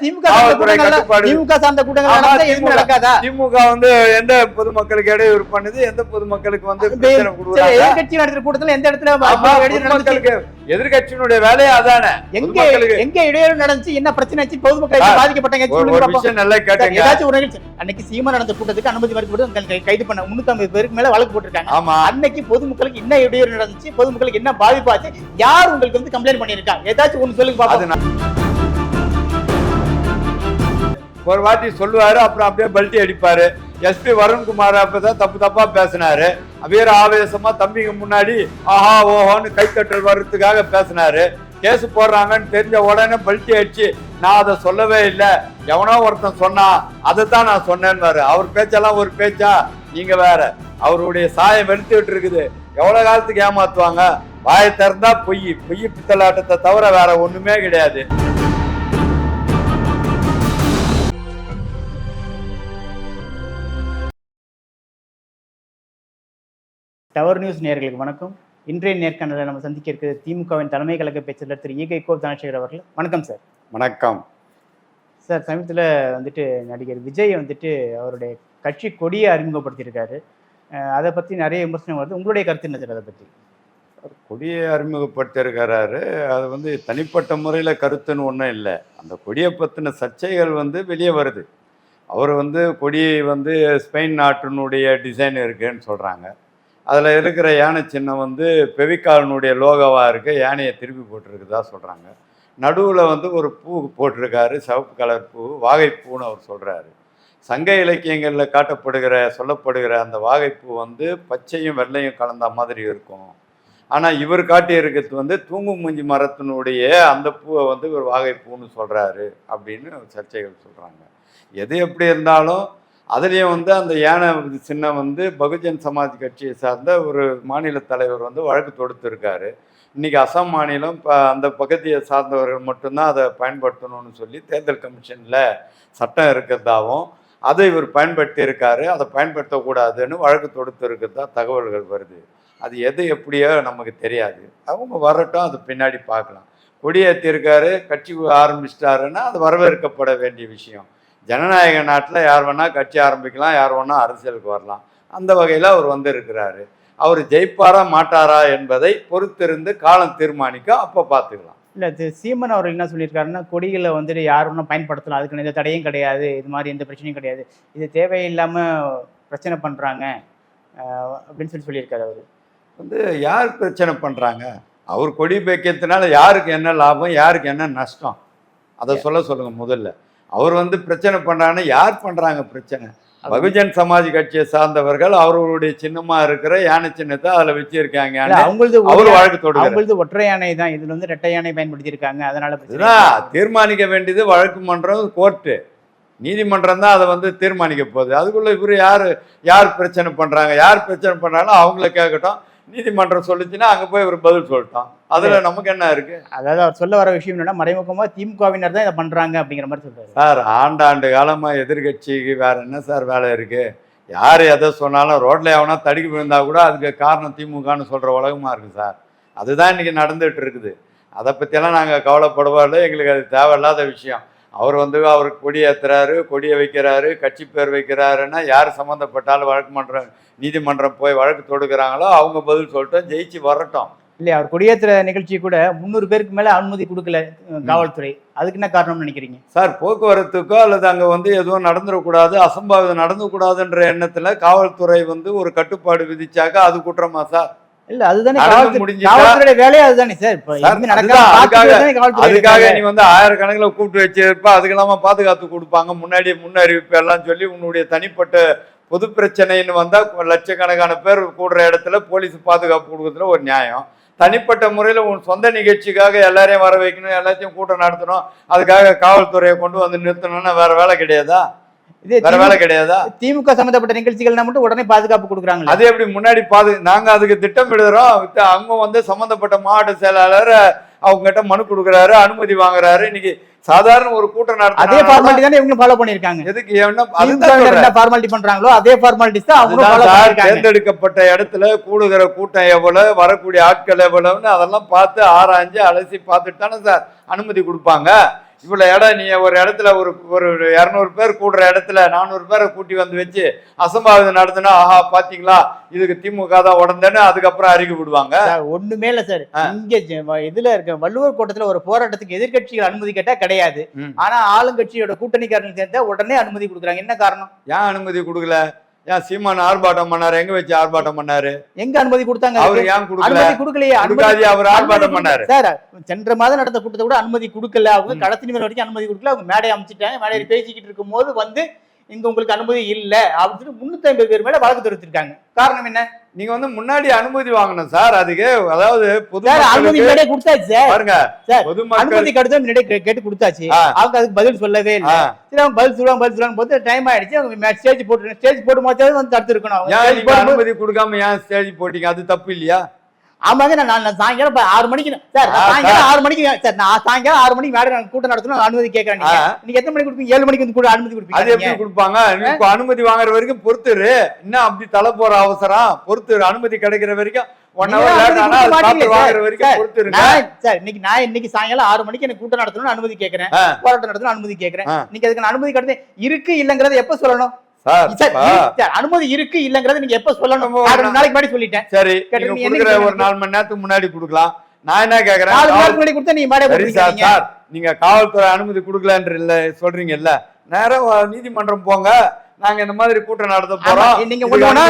திமுக. திமுக சார்ந்த கூட்டங்கள். நடக்காதா? திமுக வந்து எந்த பொதுமக்களுக்கு இடையூறு பண்ணுது எந்த பொதுமக்களுக்கு வந்து எதிர்க்கட்சி நடத்துற கூட்டத்துல எந்த இடத்துல பொதுமக்களுக்கு எதிர்கட்சியினுடைய வேலையே அதானே. எங்க எங்க இடையூறு நடந்துச்சு என்ன பிரச்சனை ஆச்சு பொதுமக்கள் பாதிக்கப்பட்டாங்க நல்லா கேட்டுங்க. ஏதாச்சும் ஒரு நிகழ்ச்சி. அன்னைக்கு சீமா நடந்த கூட்டத்துக்கு அனுமதி மறுக்கப்பட்டு கைது பண்ண முன்னூத்தி பேருக்கு மேல வழக்கு போட்டிருக்காங்க. ஆமா. அன்னைக்கு பொதுமக்களுக்கு என்ன இடையூறு நடந்துச்சு பொதுமக்களுக்கு என்ன பாதிப்பு ஆச்சு யார் உங்களுக்கு வந்து கம்ப்ளைண்ட் பண்ணிருக்கா ஏதாச்சும் ஒண்ணு சொல்லுங்க நான் ஒரு வாட்டி சொல்லுவாரு அப்புறம் அப்படியே பல்ட்டி அடிப்பாரு. எஸ்பி வருண்குமார் அப்பதான் தப்பு தப்பா பேசினாரு. வீர ஆவேசமா தம்பிக்கு முன்னாடி ஆஹா ஓஹோன்னு கைத்தட்டல் வர்றதுக்காக பேசினாரு. கேஸ் போடுறாங்கன்னு தெரிஞ்ச உடனே பல்ட்டி அடிச்சு நான் அதை சொல்லவே இல்லை. எவனோ ஒருத்தன் சொன்னான் அதை தான் நான் சொன்னேன்னு அவர் பேச்செல்லாம் ஒரு பேச்சா? நீங்க வேற. அவருடைய சாயம் வெளுத்துக்கிட்டு இருக்குது. எவ்வளோ காலத்துக்கு ஏமாத்துவாங்க? வாயை திறந்தா பொய். பொய் பித்தலாட்டத்தை தவிர வேற ஒண்ணுமே கிடையாது. டவர் நியூஸ் நேயர்களுக்கு வணக்கம். இன்றைய நேர்காணலில் நம்ம சந்திக்க இருக்கிறது திமுகவின் தலைமை கழக பேச்சாளர் திரு ஈகை கோ தனசேகர் அவர்கள். வணக்கம் சார். வணக்கம். சார் சமீபத்தில் வந்துட்டு நடிகர் விஜய் வந்துட்டு அவருடைய கட்சி கொடியை அறிமுகப்படுத்தியிருக்காரு. அதை பற்றி நிறைய விமர்சனம் வருது. உங்களுடைய கருத்து என்ன சார் அதை பற்றி கொடியை அறிமுகப்படுத்தியிருக்கிறாரு. அது வந்து தனிப்பட்ட முறையில் கருத்துன்னு ஒன்றும் இல்லை. அந்த கொடியை பற்றின சர்ச்சைகள் வந்து வெளியே வருது. அவர் வந்து கொடியை வந்து ஸ்பெயின் நாட்டினுடைய டிசைன் இருக்குன்னு சொல்கிறாங்க அதில் இருக்கிற யானை சின்னம் வந்து பெவிக்காலனுடைய லோகோவாக இருக்குது யானையை திருப்பி போட்டிருக்குதா சொல்கிறாங்க நடுவில் வந்து ஒரு பூ போட்டிருக்காரு சிவப்பு கலர் பூ வாகைப்பூன்னு அவர் சொல்கிறாரு சங்க இலக்கியங்களில் காட்டப்படுகிற சொல்லப்படுகிற அந்த வாகைப்பூ வந்து பச்சையும் வெள்ளையும் கலந்த மாதிரி இருக்கும். ஆனால் இவர் காட்டியிருக்கிறது வந்து தூங்கு மூஞ்சி மரத்தினுடைய அந்த பூவை வந்து ஒரு வாகைப்பூன்னு சொல்கிறாரு அப்படின்னு சர்ச்சைகள் சொல்கிறாங்க எது எப்படி இருந்தாலும் அதுலேயும் வந்து அந்த யானை சின்னம் வந்து பகுஜன் சமாஜ் கட்சியை சார்ந்த ஒரு மாநில தலைவர் வந்து வழக்கு தொடுத்திருக்காரு. இன்றைக்கி அசாம் மாநிலம் இப்போ அந்த பகுதியை சார்ந்தவர்கள் மட்டும்தான் அதை பயன்படுத்தணும்னு சொல்லி தேர்தல் கமிஷனில் சட்டம் இருக்கிறதாவும் அதை இவர் பயன்படுத்தி இருக்காரு அதை பயன்படுத்தக்கூடாதுன்னு வழக்கு தொடுத்து இருக்கிறதா தகவல்கள் வருது. அது எது எப்படியோ நமக்கு தெரியாது. அவங்க வரட்டும் அது பின்னாடி பார்க்கலாம். கொடியேற்றிருக்காரு கட்சி ஆரம்பிச்சிட்டாருன்னா அது வரவேற்கப்பட வேண்டிய விஷயம். ஜனநாயக நாட்டில் யார் வேணால் கட்சி ஆரம்பிக்கலாம் யார் வேணால் அரசியலுக்கு வரலாம். அந்த வகையில் அவர் வந்து இருக்கிறாரு அவர் ஜெயிப்பாரா மாட்டாரா என்பதை பொறுத்திருந்து காலம் தீர்மானிக்கும் அப்போ பார்த்துக்கலாம். இல்லை திரு சீமன் அவர் என்ன சொல்லியிருக்காருன்னா கொடிகளை வந்துட்டு யார் ஒன்றும் பயன்படுத்தலாம். அதுக்கு எந்த தடையும் கிடையாது. இது மாதிரி எந்த பிரச்சனையும் கிடையாது. இது தேவையில்லாமல் பிரச்சனை பண்ணுறாங்க அப்படின்னு சொல்லி சொல்லியிருக்காரு அவர். வந்து யார் பிரச்சனை பண்ணுறாங்க அவர் கொடி வைக்கிறதுனால யாருக்கு என்ன லாபம் யாருக்கு என்ன நஷ்டம்? அதை சொல்ல சொல்லுங்க முதல்ல. அவர் வந்து பிரச்சனை பண்ணுறாங்கன்னா யார் பண்ணுறாங்க பிரச்சனை? பகுஜன் சமாஜ் கட்சியை சார்ந்தவர்கள் அவர்களுடைய சின்னமா இருக்கிற யானை சின்னத்தை அதில் வச்சிருக்காங்க. அவங்களது அவர் வழக்கு தொடுக்கிறார் அவங்களது ஒற்றை யானை தான். இதுல வந்து ரெட்டை யானை பயன்படுத்தியிருக்காங்க. அதனால இல்லை. தீர்மானிக்க வேண்டியது வழக்கு மன்றம் கோர்ட்டு. நீதிமன்றம் தான் அதை வந்து தீர்மானிக்க போகுது. அதுக்குள்ள இவர் யார் யார் பிரச்சனை பண்றாங்க? யார் பிரச்சனை பண்றாங்களோ அவங்கள கேட்கட்டும். நீதிமன்றம் சொல்லுச்சுன்னா அங்க போய் இவர் பதில் சொல்லிட்டோம் அதுல நமக்கு என்ன இருக்கு? அதாவது அவர் சொல்ல வர விஷயம் என்னன்னா மறைமுகமா திமுகவினர் தான் இதை பண்றாங்க அப்படிங்கிற மாதிரி சொல்றாரு. சார் ஆண்டாண்டு காலமா எதிர்கட்சிக்கு வேற என்ன சார் வேலை இருக்கு? யார் எதை சொன்னாலும் ரோட்ல எவனா தடுக்கி விழுந்தா கூட அதுக்கு காரணம் திமுகன்னு சொல்ற உலகமா இருக்கு சார். அதுதான் இன்னைக்கு நடந்துட்டு இருக்குது. அதை பற்றியெல்லாம் நாங்கள் கவலைப்படுவா இல்லை எங்களுக்கு அது தேவையில்லாத விஷயம். அவர் வந்து அவர் கொடி ஏத்துறாரு கொடியை வைக்கிறாரு கட்சி பேர் வைக்கிறாருன்னா யார் சம்மந்தப்பட்டாலும் வழக்கு மன்றம் நீதிமன்றம் போய் வழக்கு தொடுக்கிறாங்களோ அவங்க பதில் சொல்லிட்டோம் ஜெயிச்சு வரட்டும். இல்லையா? அவர் கொடியேற்ற நிகழ்ச்சி கூட முந்நூறு பேருக்கு மேல அனுமதி கொடுக்கல காவல்துறை. அதுக்கு என்ன காரணம்னு நினைக்கிறீங்க? சார் போக்குவரத்துக்கோ அல்லது அங்கே வந்து எதுவும் நடந்துடக்கூடாது அசம்பாவிதம் நடந்துக்கூடாதுன்ற எண்ணத்தில் காவல்துறை வந்து ஒரு கட்டுப்பாடு விதிச்சாக்க அது குற்றமா சார்? இல்ல அதுதானே காவல்துறையோட வேலையே அதுதானே சார். அதுக்காக-. நீ வந்து ஆயிரக்கணக்கில் கூப்பிட்டு வச்சிருப்ப அதுக்கு இல்லாம பாதுகாத்து கொடுப்பாங்க. முன்னாடி முன்னறிவிப்பு எல்லாம் சொல்லி உன்னுடைய தனிப்பட்ட பொது பிரச்சனைன்னு வந்தா லட்சக்கணக்கான பேர் கூடுற இடத்துல போலீஸ் பாதுகாப்பு கொடுக்கறதுல ஒரு நியாயம். தனிப்பட்ட முறையில் உன் சொந்த நிகழ்ச்சிக்காக எல்லாரையும் வர வைக்கணும் எல்லாத்தையும் கூட்டம் நடத்தணும். அதுக்காக காவல்துறையை கொண்டு வந்து நிறுத்தணும்னா வேற வேலை கிடையாதா? வேற வேலை கிடையாதா? திமுக சம்பந்தப்பட்ட நிகழ்ச்சிகள்னா மட்டும் உடனே பாதுகாப்பு கொடுக்குறாங்க அது எப்படி முன்னாடி பாது நாங்க அதுக்கு திட்டமிடுறோம் வித்த- அவங்க வந்து சம்பந்தப்பட்ட மாவட்ட செயலாளர் அவங்க கிட்ட மனு கொடுக்குறாரு அனுமதி வாங்குறாரு. இன்னைக்கு சாதாரண ஒரு கூட்டம் அதே நடத்த ஃபார்மாலிட்டி தானே இவங்களும் ஃபாலோ பண்ணிருக்காங்க எதுக்கு என்ன ஃபார்மாலிட்டி பண்றாங்களோ அதே ஃபார்மாலிட்டிஸ் தான் பண்ணிருக்காங்க தேர்ந்தெடுக்கப்பட்ட இடத்துல கூடுகிற கூட்டம் எவ்வளவு வரக்கூடிய ஆட்கள் எவ்வளவுன்னு அதெல்லாம் பார்த்து ஆராய்ஞ்சு அலசி பார்த்துட்டு தானே சார் அனுமதி கொடுப்பாங்க. இவ்வளவு இடம் நீ ஒரு இடத்துல ஒரு ஒரு இரநூறு பேர் கூடுற இடத்துல நானூறு பேரை கூட்டி வந்து வச்சு அசம்பாவிதம் நடந்துனா ஆஹா பாத்தீங்களா? இதுக்கு திமுக தான் உடந்தேன்னு அதுக்கப்புறம் அறிக்கை விடுவாங்க. ஒண்ணுமே இல்ல சார். இங்க இதுல இருக்க வள்ளுவர் கோட்டத்துல ஒரு போராட்டத்துக்கு எதிர்க்கட்சிகள் அனுமதி கேட்டா கிடையாது. ம். ஆனா ஆளுங்கட்சியோட கூட்டணிக்காரங்க சேர்ந்தா உடனே அனுமதி கொடுக்குறாங்க. என்ன காரணம்? ஏன் அனுமதி கொடுக்கல? ஏன் சீமான் ஆர்ப்பாட்டம் பண்ணாரு. எங்க வச்சு ஆர்ப்பாட்டம் பண்ணாரு? எங்க அனுமதி கொடுத்தாங்க அவரு? ஏன் கொடுக்கல? அனுமதி கொடுக்கலையே. அனுமதி கொடுக்காதே அவர் ஆர்ப்பாட்டம் பண்ணாரு. சார் சென்ற மாதம் நடந்த கூட்டத்தை கூட அனுமதி கொடுக்கல. அவங்க. கடத்தி நிமிடம் வரைக்கும் அனுமதி கொடுக்கல. அவங்க மேடை அமைச்சிட்டாங்க. மேடையில் பேசிக்கிட்டு இருக்கும்போது வந்து இங்க உங்களுக்கு அனுமதி இல்ல. அப்படின்னு முன்னூத்தி ஐம்பது பேர் மேல வழக்கு தெரிவிச்சிருக்காங்க காரணம் என்ன? நீங்க வந்து முன்னாடி அனுமதி வாங்கணும் சார் அதுக்கு அதாவது சார் அனுமதி முன்னாடியே கொடுத்தாச்சு சார். பாருங்க அனுமதி கடிதம் முன்னாடியே கேட்டு கொடுத்தாச்சு. அவங்க அதுக்கு பதில் சொல்லவே இல்லை. சரி அவங்க பதில் சொல்லுவாங்க பதில் சொல்லுவாங்க போது டைம் ஆயிடுச்சு. அவங்க ஸ்டேஜ் போட்டு ஸ்டேஜ் போட்டு போது வந்து தடுத்து இருக்கணும் அனுமதி கொடுக்காம ஏன் ஸ்டேஜ் போட்டீங்க? அது தப்பு இல்லையா? ஆமாங்க நான் நான் சாயங்காலம் ஆறு மணிக்கு சார் சாயங்காலம் ஆறு மணிக்கு சார் நான் சாயங்காலம் ஆறு மணிக்கு மேடம் நான் கூட்டம் நடத்தணும். அனுமதி கேட்கறேன் நீங்க. எத்தனை மணிக்கு கொடுப்பீங்க? ஏழு மணிக்கு வந்து கூட அனுமதி அது கொடுப்பீங்க எப்படி கொடுப்பாங்க? இப்ப அனுமதி வாங்குற வரைக்கும் பொறுத்துரு. இன்னும் அப்படி தலை போற அவசரம்? பொறுத்துரு. அனுமதி கிடைக்கிற வரைக்கும் அனுமதி அது ஆ. போராட்டம் நடத்தணும் அனுமதி கேட்கறேன். ஆ. நீங்க அதுக்கு அனுமதி கிடையாது இருக்கு இல்லங்கறத எப்ப சொல்லணும்? அனுமதி இருக்கு இல்லங்கறத நீங்க எப்ப சொல்லணும்? மணி நாளைக்கு முன்னாடி சொல்லிட்டேன். சரி நீங்க ஒரு நாலு மணி நேரத்துக்கு முன்னாடி கொடுக்கலாம். நான் என்ன நாலு கேக்குறேன் மணி நேரத்துக்கு முன்னாடி கொடுத்தா நீங்க மேடை சார் நீங்க காவல்துறை அனுமதி கொடுக்கலன்ற இல்ல சொல்றீங்கல்ல. நேரம் நீதிமன்றம் போங்க. நாங்க இந்த மாதிரி கூட்டம் நடத்த போறோம். நீங்க ஒண்ணு ஒண்ணா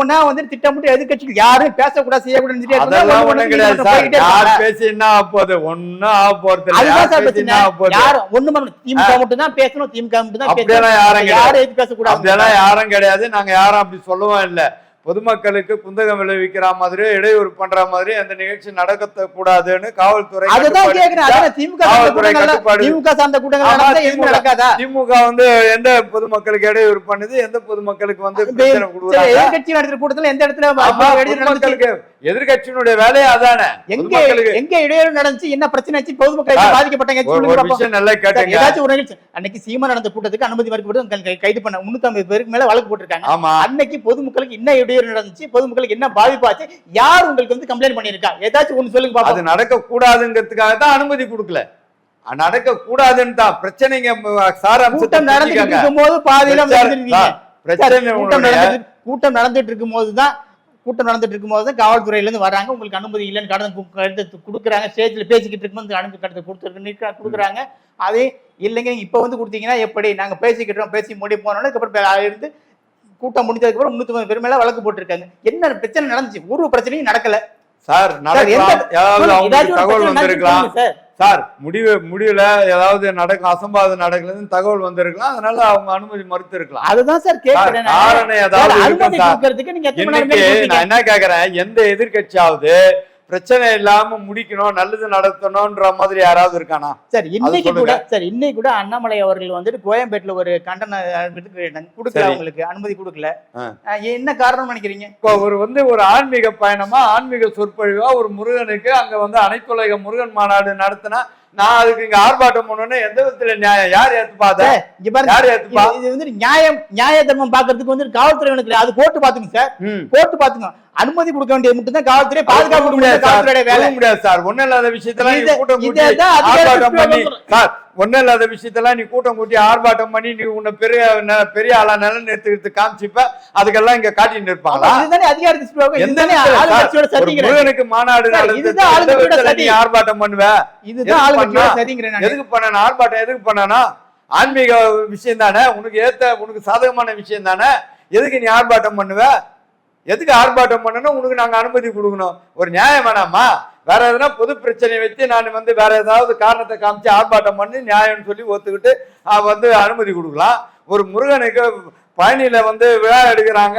ஒண்ணு வந்து திட்டமிட்டு எதிர்க்கட்சிகள் யாரும் பேசக்கூடாது செய்யக்கூடாதுன்னு அதெல்லாம் ஒண்ணும் கிடையாது சார். யார் பேசி என்ன ஆக போகுது? ஒண்ணும் ஆக போறது அதுதான் சார் பிரச்சனை. யாரும் ஒண்ணு திமுக மட்டும் தான் பேசணும். திமுக மட்டும் தான் யாரும். யாரும் பேசக்கூடாது அப்படியெல்லாம் யாரும் கிடையாது. நாங்க யாரும் அப்படி சொல்லவும் இல்ல. பொதுமக்களுக்கு குந்தகம் விளைவிக்கிற மாதிரி இடையூறு பண்ற மாதிரி அந்த நிகழ்ச்சி நடக்க கூடாதுன்னு காவல்துறை திமுக வந்து எந்த பொதுமக்களுக்கு இடையூறு பண்ணுது எந்த பொதுமக்களுக்கு வந்து கூட்டத்துல எந்த இடத்துல எதிர்கட்சியினுடைய வேலையே அதானே? எங்க எங்க இடையூறு நடந்துச்சு? என்ன பிரச்சனை ஆச்சு? பொதுமக்கள் பாதிக்கப்பட்டாங்க நல்லா சார், கேட்டுங்க. ஏதாச்சும் ஒரு நிகழ்ச்சி. அன்னைக்கு சீமா நடந்த கூட்டத்துக்கு அனுமதி மறுக்கப்பட்டு கைது பண்ண முன்னூத்தி பேருக்கு மேல வழக்கு போட்டிருக்காங்க. ஆமா. அன்னைக்கு பொதுமக்களுக்கு என்ன இடையூறு நடந்துச்சு? பொதுமக்களுக்கு என்ன பாதிப்பாச்சு யார் உங்களுக்கு வந்து கம்ப்ளைண்ட் பண்ணிருக்கா ஏதாச்சும் ஒண்ணு சொல்லுங்க அது நடக்க கூடாதுங்கிறதுக்காக தான் அனுமதி கொடுக்கல. நடக்க கூடாதுன்னு தான் பிரச்சனைங்க சாராம்சத்தை கூட்டம் நடந்துட்டு புரிஞ்சுக்கங்க. இருக்கும்போது பாதியில சார், கூட்டம் நடந்துட்டு கூட்டம் நடந்துட்டு இருக்கும்போது தான் கூட்டம் நடந்துட்டு இருக்கும்போது தான் காவல்துறையில இருந்து வராங்க. உங்களுக்கு அனுமதி இல்லைன்னு கடந்து கடிதத்தை கொடுக்குறாங்க. ஸ்டேஜ்ல பேசிக்கிட்டு இருக்கும்போது அனுமதி கடிதத்தை கொடுத்துருக்கு கொடுக்குறாங்க. அதே இல்லைங்க நீங்க இப்ப வந்து கொடுத்தீங்கன்னா எப்படி? நாங்க பேசிக்கிட்டோம் பேசி முடி போனோம் அதுக்கப்புறம் இருந்து கூட்டம் முடிஞ்சதுக்கு அப்புறம் முன்னூத்தி பேர் மேல வழக்கு போட்டிருக்காங்க. என்ன பிரச்சனை நடந்துச்சு? ஒரு பிரச்சனையும் நடக்கல. சார் ஏதாவது சார் முடிவு முடிவுல ஏதாவது நடக்கும் அசம்பாவிதம் நடக்கலன்னு தகவல் வந்திருக்கலாம் அதனால அவங்க அனுமதி மறுத்து இருக்கலாம் அதுதான் சார் கேட்கிறேன் நான். காரணம் ஏதாவது? நான் என்ன கேக்குறேன் எந்த எதிர்க்கட்சியாவது பிரச்சனை இல்லாம முடிக்கணும் நல்லது நடத்தணும்ன்ற மாதிரி யாராவது இருக்கானா சார் இன்னைக்கு. கூட சார் இன்னைக்கு கூட அண்ணாமலை அவர்கள் வந்துட்டு கோயம்பேட்டுல ஒரு கண்டன கொடுக்கல. அவங்களுக்கு அனுமதி கொடுக்கல என்ன காரணம் நினைக்கிறீங்க ஒரு வந்து ஒரு ஆன்மீக பயணமா ஆன்மீக சொற்பொழிவா ஒரு முருகனுக்கு அங்க வந்து அனைத்துலக முருகன் மாநாடு நடத்தினா நான் அதுக்கு இங்க ஆர்ப்பாட்டம் பண்ணணும்னு எந்த விதத்துல நியாயம்? யார் ஏத்துப்பாத இங்க பாருங்க. யார் ஏத்துப்பா இது- வந்து நியாயம் நியாய தர்மம் பாக்குறதுக்கு வந்து காவல்துறை எனக்கு அது கோர்ட்டு பாத்துங்க சார். கோர்ட்டு பாத்துங்க அனுமதி கொடுக்க வேண்டியது மட்டும் தான் காவல்துறை பாதுகாப்பு முடியாது சார். காவல்துறையோட வேலை. முடியாது சார். ஒண்ணும் இல்லாத இத- கூட்டம் கூட்டி ஆர்ப்பாட்டம் பண்ணி சார் ஒண்ணும் இல்லாத விஷயத்தெல்லாம் நீ கூட்டம் கூட்டி ஆர்ப்பாட்டம் பண்ணி நீ உன்னை பெரிய பெரிய ஆளா நிறுத்திட்டு காமிச்சிப்ப அதுக்கெல்லாம் இங்க காட்டிட்டு இருப்பாங்களா சதிங்கிறேன். முருகனுக்கு மாநாடு நீ. ஆர்ப்பாட்டம் பண்ணுவ? இதுதான் எதுக்கு பண்ணா? எதுக்கு ஆர்ப்பாட்டம் எதுக்கு பண்ணனா? ஆன்மீக விஷயம் தானே உனக்கு ஏத்த உனக்கு சாதகமான விஷயம் தானே எதுக்கு நீ ஆர்ப்பாட்டம் பண்ணுவ? எதுக்கு ஆர்ப்பாட்டம் பண்ணணும் உனக்கு நாங்க அனுமதி கொடுக்கணும். ஒரு நியாயம் வேணாமா? வேற எதுனா பொது பிரச்சனையை வச்சு நான் வந்து வேற ஏதாவது காரணத்தை காமிச்சு ஆர்ப்பாட்டம் பண்ணி நியாயம்னு சொல்லி ஒத்துக்கிட்டு அவன் வந்து அனுமதி கொடுக்கலாம். ஒரு முருகனுக்கு பழனியில வந்து விழா எடுக்கிறாங்க.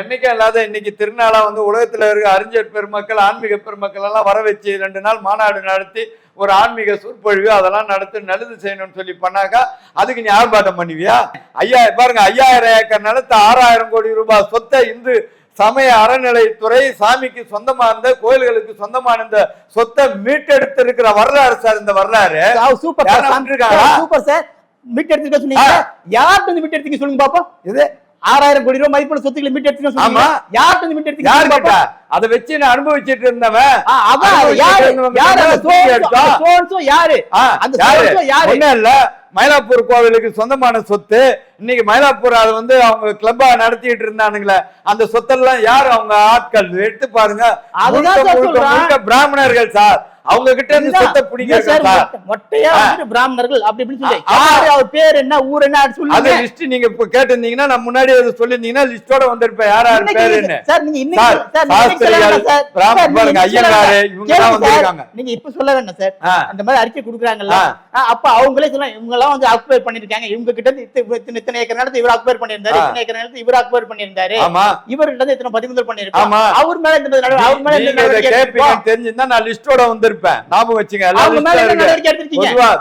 என்னைக்கும் இல்லாத இன்னைக்கு திருநாளா வந்து உலகத்துல இருக்க அறிஞர் பெருமக்கள் ஆன்மீக பெருமக்கள் எல்லாம் வர வச்சு ரெண்டு நாள் மாநாடு நடத்தி ஒரு ஆன்மீக சொற்பொழிவு அதெல்லாம் நடத்தி நல்லது செய்யணும்னு சொல்லி பண்ணாக்கா அதுக்கு நீ ஆர்ப்பாட்டம் பண்ணுவியா? ஐயா பாருங்க ஐயாயிரம் ஏக்கர் நிலத்தை ஆறாயிரம் கோடி ரூபாய் சொத்தை இந்து சமய அறநிலைத்துறை சாமிக்கு சொந்தமா இருந்த கோயில்களுக்கு சொந்தமான இந்த சொத்தை மீட்டெடுத்து இருக்கிற வரலாறு சார் இந்த வரலாறு. Super super sir. மீட் எடுத்துக்க சொன்னீங்க. யார்கிட்ட மீட் எடுத்துக்க சொல்லுங்க பாப்போம். இது? ஆறாயிரம் கோடி ரூபாய் மதிப்புள்ள சொத்துக்களை மீட்டு எடுத்துன்னு ஆமா. யார்கிட்ட யாரு எடுத்தீங்க கிட்ட? அதை வச்சு நான் அனுபவிச்சிட்டு இருந்தவன். அது யாரு? யாரு? அந்த எடுத்தா? யாரு? யாரு? இல்ல. மயிலாப்பூர் கோவிலுக்கு சொந்தமான சொத்து. இன்னைக்கு மயிலாப்பூர் அதை வந்து அவங்க கிளப்பா நடத்திட்டு இருந்தானுங்களே. அந்த சொத்தெல்லாம் யாரு அவங்க ஆட்கள்? எடுத்து பாருங்க. பிராமணர்கள் சார். அவங்க கிட்ட இருந்து. சொத்தை பிடிங்க மொட்டையா பிராமணர்கள் அப்படி இப்படின்னு சொல்லி அவர் பேர் என்ன ஊர் என்ன அது சொல்லுங்க லிஸ்ட் நீங்க இப்ப கேட்டிருந்தீங்கன்னா நான் முன்னாடி அதை சொல்லியிருந்தீங்கன்னா லிஸ்டோட வந்திருப்பேன் யார் யார் பேருன்னு சார் நீங்க இன்னைக்கு சார், சார் நீங்க இன்னைக்கு சொல்ல சாஸ்திரிகள், வேண்டாம் சார். பிராம- சார், நீங்க பாருங்க, இன்னைக்கு சொல்ல ஐயங்காரு. இவங்க சார். வந்திருக்காங்க. நீங்க இப்ப சொல்ல வேண்டாம் சார். அந்த மாதிரி அறிக்கை கொடுக்குறாங்கல்ல அப்ப அவங்களே சொல்லலாம் இவங்க எல்லாம் வந்து ஆக்குபை பண்ணிருக்காங்க இவங்க கிட்ட இருந்து இத்த- இத்தனை ஏக்கர் நிலத்தை இவர் ஆக்குபை பண்ணியிருந்தாரு ஆ. இத்தனை ஏக்கர் நிலத்தை இவர் ஆக்குபை பண்ணியிருந்தாரு ஆமா இவர்கிட்ட இருந்து இத்தனை பதிமுதல் பண்ணிருக்காங்க. அவர் மேல இந்த அவர் மேல. தெரிஞ்சிருந்தா நான் லிஸ்டோட வந்திருப்பேன் ஞாபகம் வச்சுங்க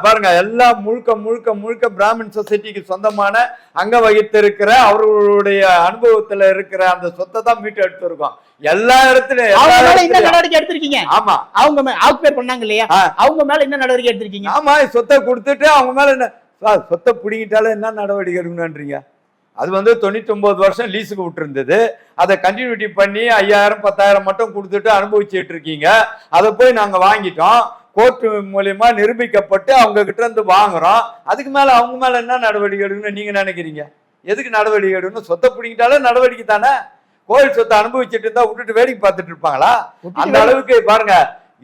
பாருங்க எல்லாம் முழுக்க முழுக்க முழுக்க பிராமின் சொசைட்டிக்கு சொந்தமான அங்க வகித்திருக்கிற அவர்களுடைய அனுபவத்துல இருக்கிற அந்த சொத்தை தான் மீட்டு எடுத்திருக்கோம். எல்லா இடத்துலயும் என்ன. நடவடிக்கை எடுத்திருக்கீங்க. ஆமா. அவங்க மேல ஆக்குபை பண்ணாங்க இல்லையா. அவங்க மேல என்ன நடவடிக்கை எடுத்திருக்கீங்க? ஆமா சொத்தை கொடுத்துட்டு அவங்க மேல என்ன சொத்தை பிடிங்கிட்டாலும் என்ன நடவடிக்கை எடுக்கணும்ன்றீங்க? அது வந்து தொண்ணூத்தி ஒன்பது வருஷம் லீஸுக்கு விட்டுருந்தது. அதை கண்டினியூட்டி பண்ணி ஐயாயிரம் பத்தாயிரம் மட்டும் கொடுத்துட்டு அனுபவிச்சுட்டு இருக்கீங்க. அதை போய் நாங்க வாங்கிட்டோம். கோர்ட் மூலியமா நிரூபிக்கப்பட்டு அவங்க கிட்ட இருந்து வாங்குறோம். அதுக்கு மேல அவங்க மேல என்ன நடவடிக்கை எடுக்கணும்னு நீங்க நினைக்கிறீங்க? எதுக்கு நடவடிக்கை எடுக்கணும் சொத்தை பிடிங்கிட்டாலும் நடவடிக்கை தானே? கோயில் சொத்தை அனுபவிச்சுட்டு இருந்தா விட்டுட்டு வேடிக்கை பார்த்துட்டு இருப்பாங்களா? அந்த அளவுக்கு பாருங்க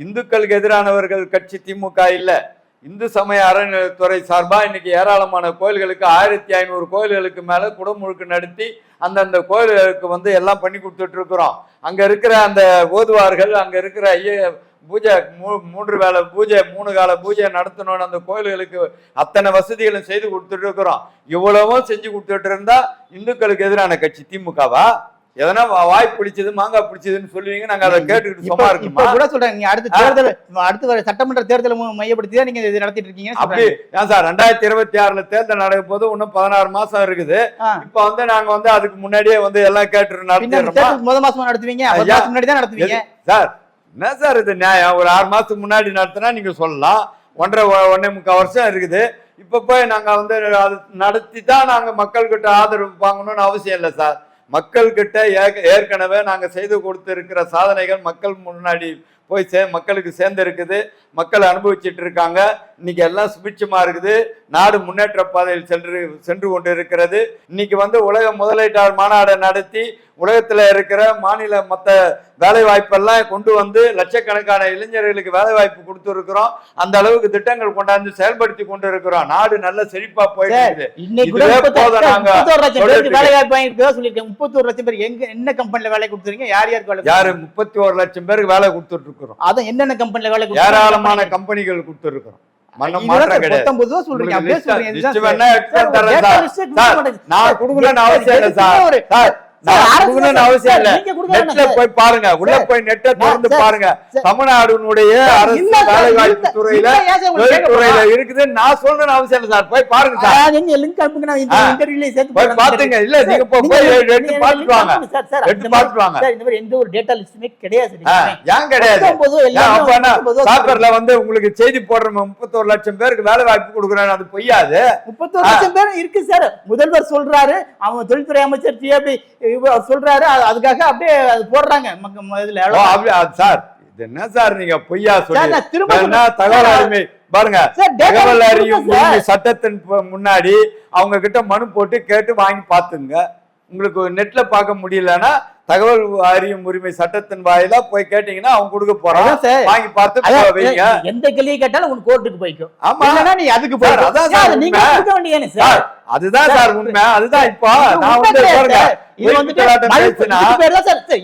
இந்துக்களுக்கு எதிரானவர்கள் கட்சி திமுக இல்ல. இந்து சமய அறநிலைத்துறை சார்பாக இன்னைக்கு ஏராளமான கோயில்களுக்கு ஆயிரத்தி ஐநூறு கோயில்களுக்கு மேலே குடமுழுக்கு நடத்தி அந்தந்த கோயில்களுக்கு வந்து எல்லாம் பண்ணி கொடுத்துட்டு இருக்கிறோம். இருக்கிற அந்த ஓதுவார்கள் அங்கே இருக்கிற ஐய பூஜை மூ- மூன்று வேளை பூஜை மூணு கால பூஜை நடத்தணும்னு அந்த கோயில்களுக்கு அத்தனை வசதிகளும் செய்து கொடுத்துட்டு இருக்கிறோம். இவ்வளவும் செஞ்சு கொடுத்துட்டு இருந்தா இந்துக்களுக்கு எதிரான கட்சி திமுகவா? எதனா வாய் பிடிச்சது மாங்காய் பிடிச்சதுன்னு சொல்லுவீங்க நாங்க அதை கேட்டுக்கிட்டு சும்மா இருக்குமா? கூட சொல்றேன் நீங்க அடுத்த தேர்தல் அடுத்து வர சட்டமன்ற தேர்தலை மையப்படுத்தி தான் நீங்க இது நடத்திட்டு இருக்கீங்கன்னு அப்படி. ஏன் சார் ரெண்டாயிரத்தி இருபத்தி ஆறுல தேர்தல் நடக்க போது இன்னும் பதினாறு மாசம் இருக்குது. இப்ப வந்து நாங்க வந்து அதுக்கு முன்னாடியே வந்து எல்லாம் கேட்டு நடத்திடுறோமா? முத மாசமா நடத்துவீங்க முன்னாடி தான் நடத்துவீங்க. சார் என்ன சார் இது நியாயம்? ஒரு ஆறு மாசத்துக்கு முன்னாடி நடத்தினா நீங்க சொல்லலாம். ஒன்றரை ஒ- ஒண்ணே முக்கால் வருஷம் இருக்குது. இப்ப போய் நாங்க வந்து அது நடத்தி தான் நாங்க மக்கள்கிட்ட ஆதரவு வாங்கணும்னு அவசியம் இல்லை சார். மக்கள்கிட்ட ஏ ஏற்கனவே நாங்கள் செய்து கொடுத்துருக்கிற சாதனைகள் மக்கள் முன்னாடி போய் சே மக்களுக்கு சேர்ந்து இருக்குது மக்கள் அனுபவிச்சுட்டு இருக்காங்க. இன்னைக்கு எல்லாம் சுபிட்சமாக இருக்குது. நாடு முன்னேற்ற பாதையில் சென்று சென்று கொண்டு இருக்கிறது இன்னைக்கு வந்து உலக முதலீட்டாளர் மாநாடை நடத்தி உலகத்துல இருக்கிற மாநில மற்ற வேலை வாய்ப்பெல்லாம் கொண்டு வந்து லட்சக்கணக்கான இளைஞர்களுக்கு வேலை வாய்ப்பு கொடுத்துருக்கிறோம். அந்த அளவுக்கு திட்டங்கள் கொண்டாந்து செயல்படுத்தி கொண்டு இருக்கிறோம் நாடு நல்ல செழிப்பா போயிட்டு முப்பத்தி- வேலை வாய்ப்பு சொல்லியிருக்கேன். முப்பத்தோரு லட்சம் பேர் எங்க என்ன கம்பெனில வேலை கொடுத்துருக்கீங்க? யார் யாருக்கு வேலை யாரு? முப்பத்தி ஒரு லட்சம் பேருக்கு வேலை கொடுத்துட்டு இருக்கிறோம். அதான் என்னென்ன கம்பெனில வேலை ஏராளமான கம்பெனிகள் கொடுத்துருக்கிறோம். மன்னம் கிடையாது. பத்தொன்பது சொல்றீங்க. அப்படியே சொல்றீங்க. நான் அவசியம் இல்லை சார். சார், அவசியம் இல்லை. நெட்ல போய் பாருங்க. உள்ள போய் நெட்டை திறந்து சார், பாருங்க. தமிழ்நாடுனுடைய அரசு துறையில? இருக்குது. நான் சொல்லணும்னு அவசியம் இல்லை சார். போய் பாருங்க சார். நீங்க link அனுப்புங்க, நான் இந்த சேர்த்து போய். பாத்துங்க. இல்ல நீங்க போய் எடுத்து பாத்துட்டு வாங்க. எடுத்து மாதிரி- பாத்துட்டு வாங்க. சார், இந்த மாதிரி எந்த ஒரு டேட்டா லிஸ்டுமே கிடையாது ஏன் கிடையாது? பேப்பர்ல வந்து உங்களுக்கு செய்தி போடுற முப்பத்தோரு லட்சம் பேருக்கு வேலை வாய்ப்பு கொடுக்குறேன் அது பொய்யாது. முப்பத்தோரு லட்சம் பேர் இருக்கு சார். முதல்வர் சொல்றாரு அவங்க தொழில்துறை அமைச்சர் டிஏபி சொல்றாரு அது- அதுக்காக அப்படியே அது போடுறாங்க. இதுல சார் இது என்ன சார் நீங்க பொய்யா சொல்லி திரும்ப தகவல் அறிமை பாருங்க தகவல் அறியும் சட்டத்தின் முன்னாடி அவங்க கிட்ட மனு போட்டு கேட்டு வாங்கி பாத்துங்க உங்களுக்கு நெட்ல பார்க்க முடியலன்னா தகவல் அறியும் உரிமை சட்டத்தின் வாயிலா போய் கேட்டீங்கன்னா அவங்க கொடுக்க சார். வாங்கி பார்த்து எந்த கேள்வியை கேட்டாலும் உனக்கு கோர்ட்டுக்கு போய்க்கும். ஆமா. நீ அதுக்கு போய் அதான் நீங்க. கொடுக்க வேண்டியதானே சார் அதுதான் சார், உண்மை. அதுதான் இப்போ நான் வந்து பாருங்க. இது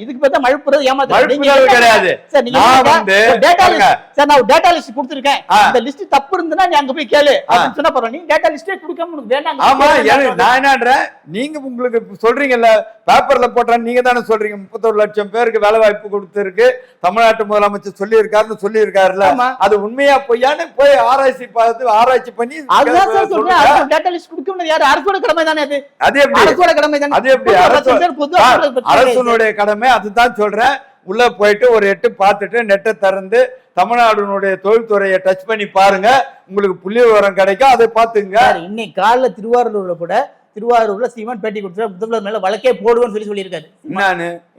இதுக்கு பேர் தான் மழுப்புறது ஏமாத்துறது. நீங்க கிடையாது. சார், நீங்க நான் வந்து சார், data list. கொடுத்திருக்கேன். இந்த list தப்பு நீ அங்க போய் கேளு. அப்படின்னு சொன்னா பரவாயில்ல. நீ data list ஏ கொடுக்காம வேண்டாங்க. ஆமா நான் என்னன்றேன்? நீங்க உங்களுக்கு சொல்றீங்கல்ல பேப்பர்ல போட்டா நீங்க தானே சொல்றீங்க முப்பத்தொரு லட்சம் பேருக்கு வேலை வாய்ப்பு கொடுத்திருக்கு. தமிழ்நாட்டு முதலமைச்சர் சொல்லி இருக்காருன்னு சொல்லி இருக்காருல்ல ஆமா. அது உண்மையா பொய்யான்னு போய் ஆராய்ச்சி பார்த்து ஆராய்ச்சி பண்ணி? அரசோட கடமை தானே அது? அது எப்படி? அரசோட கடமை தானே? அது எப்படி. அரசனுடைய கடமை அதுதான் சொல்றேன். உள்ள போயிட்டு ஒரு எட்டு பார்த்துட்டு நெட்டை திறந்து தமிழ்நாடுனுடைய தொழில்துறையை டச் பண்ணி பாருங்க. உங்களுக்கு புள்ளி விவரம் கிடைக்கும். அதை பார்த்துங்க. இன்னைக்கு காலைல திருவாரூர்ல கூட திருவாரூர்ல சீமான் பேட்டி கொடுத்தாரு முதல்வர் மேல வழக்கே போடுவேன்னு சொல்லி சொல்லியிருக்காரு.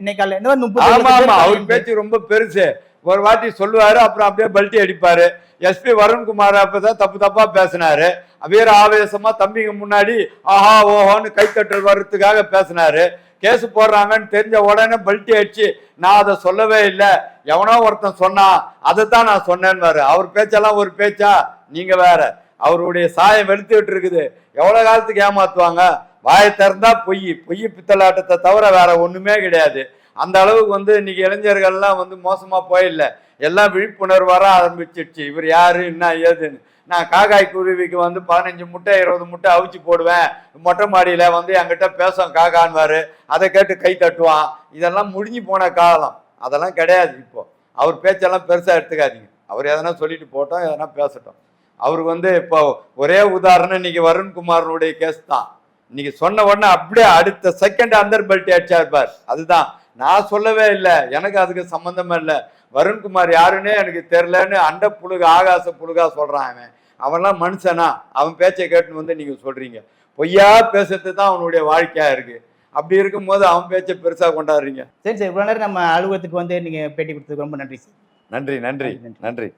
இன்னைக்கு இந்த முப்பது அவர் பேச்சு ரொம்ப பெருசு. ஒரு வாட்டி சொல்லுவாரு அப்புறம் அப்படியே பல்ட்டி அடிப்பாரு. எஸ்பி வருண்குமார் அப்பதான் தப்பு தப்பா பேசினாரு. வீர ஆவேசமா தம்பிங்க முன்னாடி ஆஹா ஓஹோன்னு கைத்தட்டல் வர்றதுக்காக பேசினாரு. கேஸ் போடுறாங்கன்னு தெரிஞ்ச உடனே பல்ட்டி அடிச்சு நான் அதை சொல்லவே இல்லை. எவனோ ஒருத்தன் சொன்னான் அதை தான் நான் சொன்னேன்னு அவர் பேச்செல்லாம் ஒரு பேச்சா? நீங்க வேற. அவருடைய சாயம் வெளுத்துக்கிட்டு இருக்குது எவ்வளவு காலத்துக்கு ஏமாத்துவாங்க? வாயை திறந்தா பொய். பொய் பித்தலாட்டத்தை தவிர வேற ஒண்ணுமே கிடையாது. அந்த அளவுக்கு வந்து இன்னைக்கு இளைஞர்கள்லாம் வந்து மோசமா போயிடல எல்லாம் விழிப்புணர்வு வர ஆரம்பிச்சிடுச்சு. இவர் யாரு என்ன ஏதுன்னு. நான் காக்காய் குருவிக்கு வந்து பதினஞ்சு முட்டை இருபது முட்டை அவிச்சு போடுவேன். மொட்டை மாடியில வந்து என்கிட்ட பேசும் காக்கான்வாரு. அதை கேட்டு கை தட்டுவான். இதெல்லாம் முடிஞ்சு போன காலம். அதெல்லாம் கிடையாது இப்போ. அவர் பேச்செல்லாம் பெருசா எடுத்துக்காதீங்க. அவர் எதனா சொல்லிட்டு போட்டோம் எதனா பேசட்டும். அவருக்கு வந்து இப்போ ஒரே உதாரணம் இன்னைக்கு வருண்குமாரனுடைய கேஸ் தான். இன்னைக்கு சொன்ன உடனே அப்படியே அடுத்த செகண்ட் அந்தர் பெல்ட் அடிச்சார் பார். அதுதான். நான் சொல்லவே இல்லை. எனக்கு அதுக்கு சம்மந்தமே இல்லை. வருண்குமார் யாருன்னே எனக்கு தெரிலன்னு அண்ட புழுக ஆகாச புழுகா சொல்றான் அவன். அவன்லாம் மனுஷனா. அவன் பேச்சை கேட்டுன்னு வந்து நீங்க சொல்றீங்க. பொய்யா பேசுறது தான் அவனுடைய வாழ்க்கையா இருக்கு. அப்படி இருக்கும்போது அவன் பேச்சை பெருசா கொண்டாடுறீங்க. சரி சார். இவ்வளவு நேரம் நம்ம அலுவலகத்துக்கு வந்து நீங்க பேட்டி கொடுத்ததுக்கு ரொம்ப நன்றி சார். நன்றி நன்றி. நன்றி.